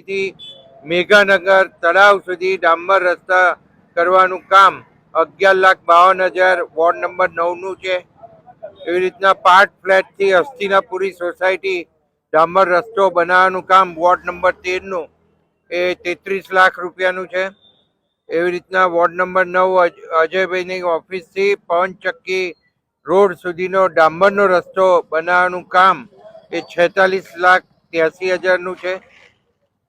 થી મેઘાનગર તળાવ સુધી ડામર રસ્તા કરવાનું કામ અગિયાર લાખ બાવન હજાર વોર્ડ નંબર નવનું છે. એવી રીતના પાર્ટ ફ્લેટથી અસ્થિનાપુરી સોસાયટી ડામર રસ્તો બનાવવાનું કામ વોર્ડ નંબર તેરનું એ તેત્રીસ લાખ રૂપિયાનું છે. એવી રીતના વોર્ડ નંબર નવ અજયભાઈની ઓફિસથી પવનચક્કી રોડ સુધીનો ડામરનો રસ્તો બનાવવાનું કામ એ છેતાલીસ લાખ ત્યાસી હજારનું છે.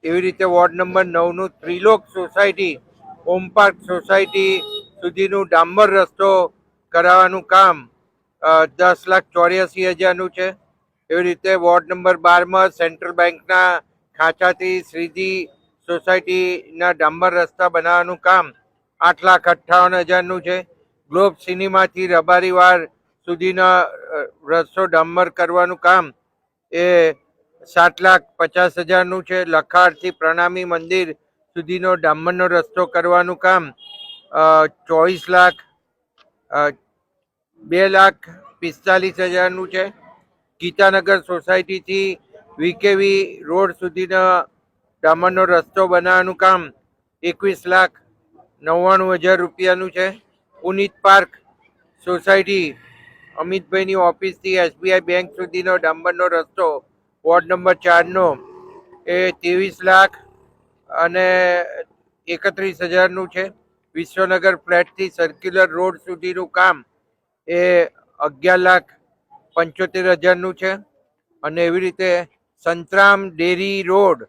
એવી રીતે ward number નવનું Trilok society, Om park society સુધીનું ડામર રસ્તો કરાવવાનું કામ દસ લાખ ચોર્યાસી હજારનું છે. એવી રીતે વોર્ડ નંબર બારમાં સેન્ટ્રલ બેંકના ખાંચાથી શ્રીજી સોસાયટીના ડામર રસ્તા બનાવવાનું કામ આઠ લાખ અઠ્ઠાવન હજારનું છે. ગ્લોબ સિનેમાથી રબારીવાર સુધીના રસ્તો ડામર કરવાનું કામ એ સાત લાખ પચાસ હજારનું છે લખાડથી પ્રણામી મંદિર સુધીનો ડામરનો રસ્તો કરવાનું કામ. ચોવીસ લાખ બે લાખ પિસ્તાલીસ હજારનું છે. ગીતાનગર સોસાયટીથી વીકેવી રોડ સુધીનો ડામરનો રસ્તો બનાવવાનું કામ એકવીસ લાખ નવ્વાણું હજાર રૂપિયાનું છે. પુનિત પાર્ક સોસાયટી અમિતભાઈની ઓફિસથી એસબીઆઈ બેંક સુધીનો ડામરનો રસ્તો વોર્ડ નંબર ચારનો એ ત્રેવીસ લાખ અને એકત્રીસ હજારનું છે. વિશ્વનગર ફ્લેટથી સર્ક્યુલર રોડ સુધીનું કામ એ અગિયાર લાખ પંચોતેર હજારનું છે. અને એવી રીતે સંતરામ ડેરી રોડ,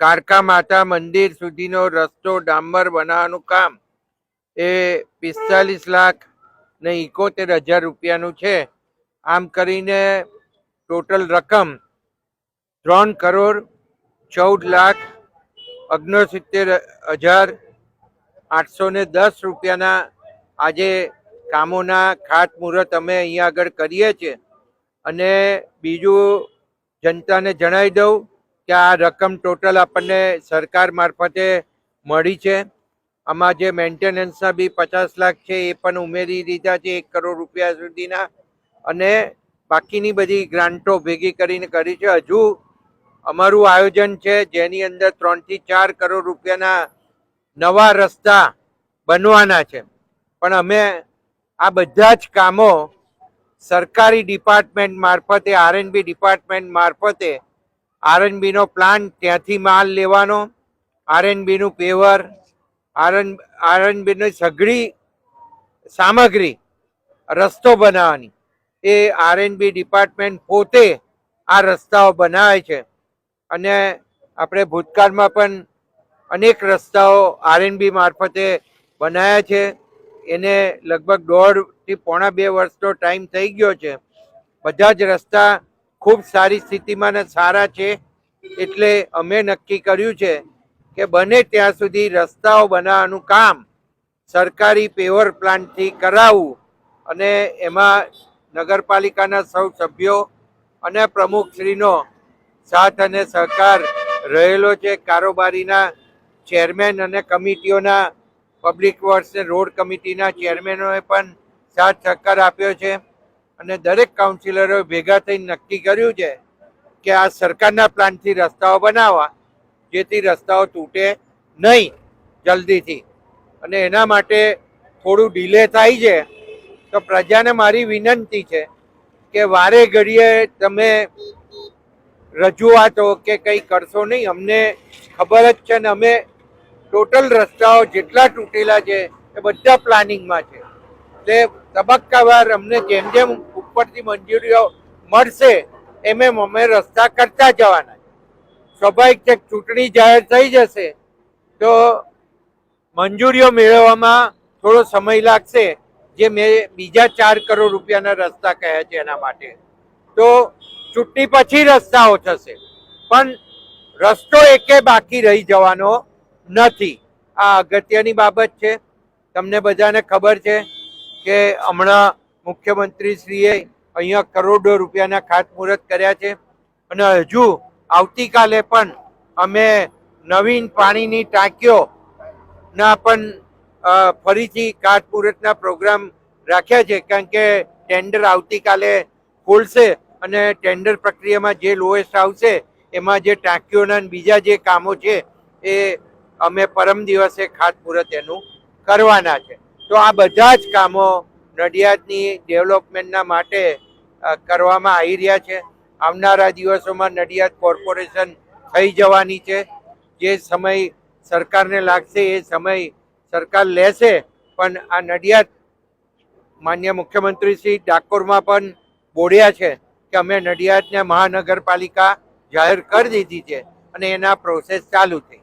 કારકા માતા મંદિર સુધીનો રસ્તો ડામર બનાવવાનું કામ એ પિસ્તાલીસ લાખ ને ઇકોતેર હજાર રૂપિયાનું છે. આમ કરીને ટોટલ રકમ ત્રણ કરોડ ચૌદ લાખ ઓગણસિત્તેર હજાર આઠસો ને દસ રૂપિયાના આજે કામોના ખાતમુહૂર્ત અમે અહીંયા આગળ કરીએ છીએ. અને બીજું જનતાને જણાવી દઉં કે આ રકમ ટોટલ આપણને સરકાર મારફતે મળી છે. આમાં જે મેન્ટેનન્સના બી પચાસ લાખ છે એ પણ ઉમેરી દીધા છે એક કરોડ રૂપિયા સુધીના. અને બાકીની બધી ગ્રાન્ટો ભેગી કરીને કરી છે. હજુ અમારું આયોજન છે જેની અંદર ત્રણથી ચાર કરોડ રૂપિયાના નવા રસ્તા બનવાના છે. પણ અમે આ બધા જ કામો સરકારી ડિપાર્ટમેન્ટ મારફતે આરએનબી ડિપાર્ટમેન્ટ મારફતે આરએનબીનો પ્લાન ત્યાંથી માલ લેવાનો આરએનબીનું પેવર આરએન આરએનબીની સઘળી સામગ્રી, રસ્તો બનાવવાની. એ આરએનબી ડિપાર્ટમેન્ટ પોતે આ રસ્તાઓ બનાવે છે. અને આપણે ભૂતકાળમાં પણ અનેક રસ્તાઓ આરએનબી મારફતે બનાવ્યા છે. એને લગભગ દોઢથી પોણા બે વર્ષનો ટાઈમ થઈ ગયો છે. બધા જ રસ્તા ખૂબ સારી સ્થિતિમાં ને સારા છે. એટલે અમે નક્કી કર્યું છે કે બને ત્યાં સુધી રસ્તાઓ બનાવવાનું કામ સરકારી પેવર પ્લાન્ટથી કરાવવું અને એમાં નગરપાલિકાના સૌ સભ્યો અને પ્રમુખશ્રીનો સાથ અને સહકાર રહેલો છે કારોબારીના ચેરમેન અને કમિટીઓના, પબ્લિક વર્ક્સ રોડ કમિટીના ચેરમેનોએ પણ સાથ સહકાર આપ્યો છે અને દરેક કાઉન્સિલરોએ ભેગા થઈને નક્કી કર્યું છે કે આ સરકારના પ્લાનથી રસ્તાઓ બનાવવા, જેથી રસ્તાઓ તૂટે નહીં જલ્દીથી. અને એના માટે થોડું ડીલે થાય છે, તો પ્રજાને મારી વિનંતી છે કે વારે ઘડીએ તમે રજૂઆતો કે કંઈ કરશો નહીં, અમને ખબર જ છે ને અમે ટોટલ રસ્તાઓ જેટલા તૂટેલા છે એ બધા પ્લાનિંગમાં છે. એટલે તબક્કાવાર અમને જેમ જેમ ઉપરથી મંજૂરીઓ મળશે, એમ એમ અમે રસ્તા કરતા જવાના સ્વાભાવિક છે ચૂંટણી જાહેર થઈ જશે, તો મંજૂરીઓ મેળવવામાં થોડો સમય લાગશે, જે મેં બીજા ચાર કરોડ રૂપિયાના રસ્તા કહ્યા છે એના માટે. તો ચૂંટણી પછી રસ્તાઓ થશે. પણ રસ્તો એકે બાકી રહી જવાનો નથી. આ અગત્યની બાબત છે. તમને બધાને ખબર છે કે હમણાં મુખ્યમંત્રીશ્રીએ અહીંયા કરોડો રૂપિયાના ખાતમુહૂર્ત કર્યા છે. અને હજુ આવતીકાલે પણ અમે નવીન પાણીની ટાંકીઓ ના પણ ફરીથી ખાતમુહૂર્તના પ્રોગ્રામ રાખ્યા છે. કારણ કે ટેન્ડર આવતીકાલે ખોલશે. અને ટેન્ડર પ્રક્રિયામાં જે લોએસ્ટ આવશે, એમાં જે ટાંકીઓના બીજા જે કામો છે, એ અમે પરમ દિવસે ખાતમુહૂર્ત એનું કરવાના છે. તો આ બધા જ કામો નડિયાદની ડેવલપમેન્ટના માટે કરવામાં આવી રહ્યા છે. આવનારા દિવસોમાં નડિયાદ કોર્પોરેશન થઈ જવાની છે. જે સમય સરકારને લાગશે, એ સમય સરકાર લેશે. પણ આ નડિયાદ માન્ય મુખ્યમંત્રી શ્રી ડાકોરમાં પણ બોડ્યા છે. કે અમે નડિયાદને મહાનગરપાલિકા જાહેર કરી દીધી છે અને એના પ્રોસેસ ચાલુ થઈ.